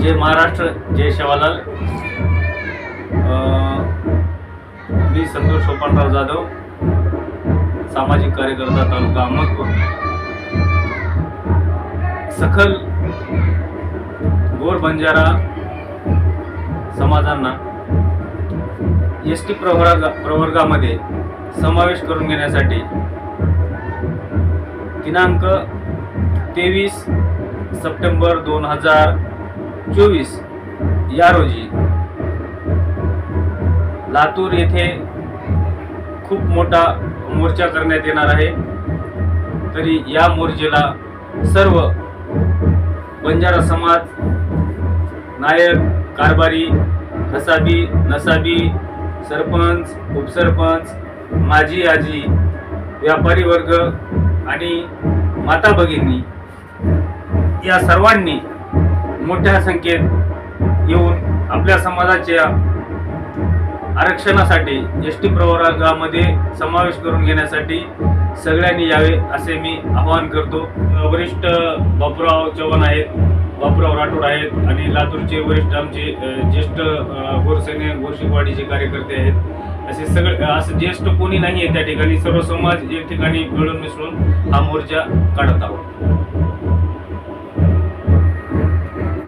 जय महाराष्ट्र जय शेवालाल मी संतोष सोपानराव जाधव सामाजिक कार्यकर्ता तालुका अहमदपूर. सखल गोर बंजारा समाजांना एस टी प्रवर्गा प्रवर्गामध्ये समावेश करून घेण्यासाठी दिनांक तेवीस सप्टेंबर दोन हजार चोवीस या रोजी लातूर येथे खूप मोठा मोर्चा करण्यात येणार आहे. तरी या मोर्चेला सर्व बंजारा समाज नायक कारभारी हसाबी नसाबी सरपंच उपसरपंच माजी आजी व्यापारी वर्ग आणि माता भगिनी या सर्वांनी मोठ्या संख्येत येऊन आपल्या समाजाच्या आरक्षणासाठी एस टी प्रवर्गामध्ये समावेश करून घेण्यासाठी सगळ्यांनी यावे असे मी आवाहन करतो. वरिष्ठ बापूराव चव्हाण आहेत बापूराव राठोड आहेत आणि लातूरचे वरिष्ठ आमचे ज्येष्ठ गोरसेने गोरशिकवाडीचे कार्यकर्ते आहेत. असे सगळे असं ज्येष्ठ कोणी नाही आहे त्या ठिकाणी. सर्व समाज एक ठिकाणी मिळून मिसळून हा मोर्चा काढत आहोत.